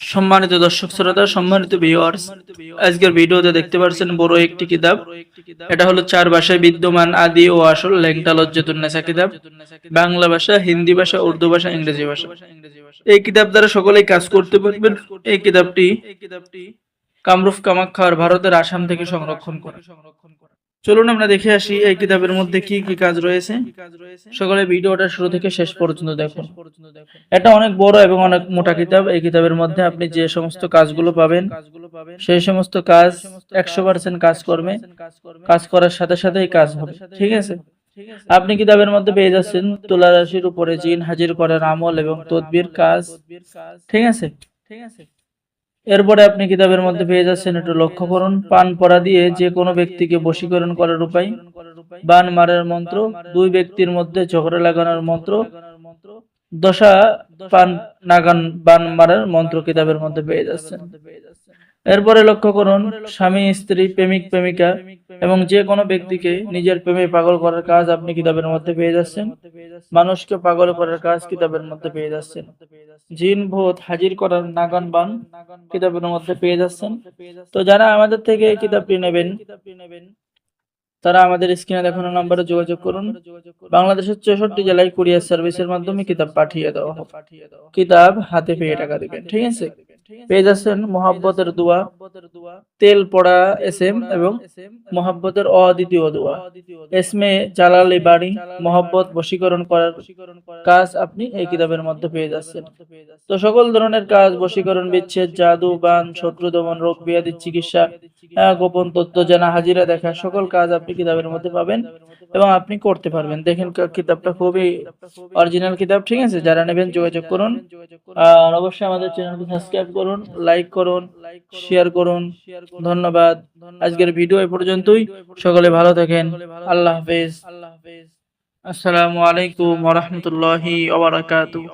সম্মানিত দর্শক শ্রোতা, সম্মানিত ভিউয়ার্স আজকের ভিডিওতে দেখতে পাচ্ছেন বড় একটি কিতাব। এটা হলো চার ভাষায় বিদ্যমান আদি ও আসল লেংটা লজ্জাতুন্নেসা কিতাব। বাংলা ভাষা, হিন্দি ভাষা, উর্দু ভাষা, ইংরেজি ভাষা। এই কিতাব দ্বারা সকলেই কাজ করতে পারবেন। এই কিতাবটি কামরুফ কামাখ্যার ভারতের আসাম থেকে সংরক্ষণ করে সংরক্ষণ করে। চলুন আমরা দেখে আসি এই কিতাবের মধ্যে কি কি কাজ রয়েছে। সকলে ভিডিওটা শুরু থেকে শেষ পর্যন্ত দেখুন। এটা অনেক বড় এবং অনেক মোটা কিতাব। এই কিতাবের মধ্যে আপনি যে সমস্ত কাজগুলো পাবেন, সেই সমস্ত কাজ একশো পার্সেন্ট কাজ করবে কাজ করার সাথে সাথেই কাজ হবে। ঠিক আছে? আপনি কিতাবের মধ্যে পেয়ে যাচ্ছেন তুলা রাশির উপরে জিন হাজির করার আমল এবং তদবির কাজ। ঠিক আছে ঠিক আছে? এরপরে আপনি কিতাবের মধ্যে পেয়ে যাচ্ছেন একটু লক্ষ্য করুন। পান পরা দিয়ে যে কোনো ব্যক্তিকে বশীকরণ করার উপায়। বান মারার মন্ত্র, দুই ব্যক্তির মধ্যে ঝগড়া লাগানোর মন্ত্র, দশা, পান, নাগান, বান মারার মন্ত্র কিতাবের মধ্যে পেয়ে যাচ্ছেন। এরপরে লক্ষ্য করুন, স্বামী, স্ত্রী, প্রেমিক, প্রেমিকা এবং যে কোনো ব্যক্তিকে নিজের প্রেমে পাগল করার কাজ আপনি কিতাবের মধ্যে পেয়ে যাচ্ছেন। মানুষকে পাগল করার কাজ কিতাবের মধ্যে পেয়ে যাচ্ছেন। জিন ভূত হাজির করার নাগান বান কিতাবের মধ্যে পেয়ে যাচ্ছেন। তো যারা আমাদের থেকে কিতাবটি নেবেন তারা আমাদের স্ক্রিনে দেখানো নম্বরে যোগাযোগ করুন। বাংলাদেশের চৌষট্টি জেলায় কুরিয়ার সার্ভিসের মাধ্যমে কিতাব পাঠিয়ে দেওয়া কিতাব হাতে পেয়ে টাকা দিবেন। ঠিক আছে? পেয়ে যাচ্ছেন মোহাব্বতের দোয়া, তেল পড়া এস এম এবং মোহাব্বতের অদ্বিতীয় দোয়া। এসমে জালালি বাড়ি মোহাব্বত বশীকরণ করার কাজ আপনি এই কিতাবের মধ্যে পেয়ে যাচ্ছেন। তো সকল ধরনের কাজ, বশীকরণ, বিচ্ছেদ, জাদু, বান, শত্রু, দমন, রোগ বিয়াদির চিকিৎসা গোপন তথ্য জানা, হাজিরা, দেখা, সকল কাজ আপনি কিতাবের মধ্যে পাবেন এবং আপনি করতে পারবেন। দেখেন কিতাবটা খুবই অরিজিনাল কিতাব, ঠিক আছে? যারা নেবেন যোগাযোগ করুন। আর অবশ্যই আমাদের চ্যানেলকে সাবস্ক্রাইব করুন লাইক করুন শেয়ার করুন ধন্যবাদ। আজকের ভিডিও এ পর্যন্তই। সকলে ভালো থাকেন। আল্লাহ হাফেজ। আল্লাহ হাফেজ। আসসালামু আলাইকুম ওয়া রাহমাতুল্লাহি ওয়া বারাকাতুহু।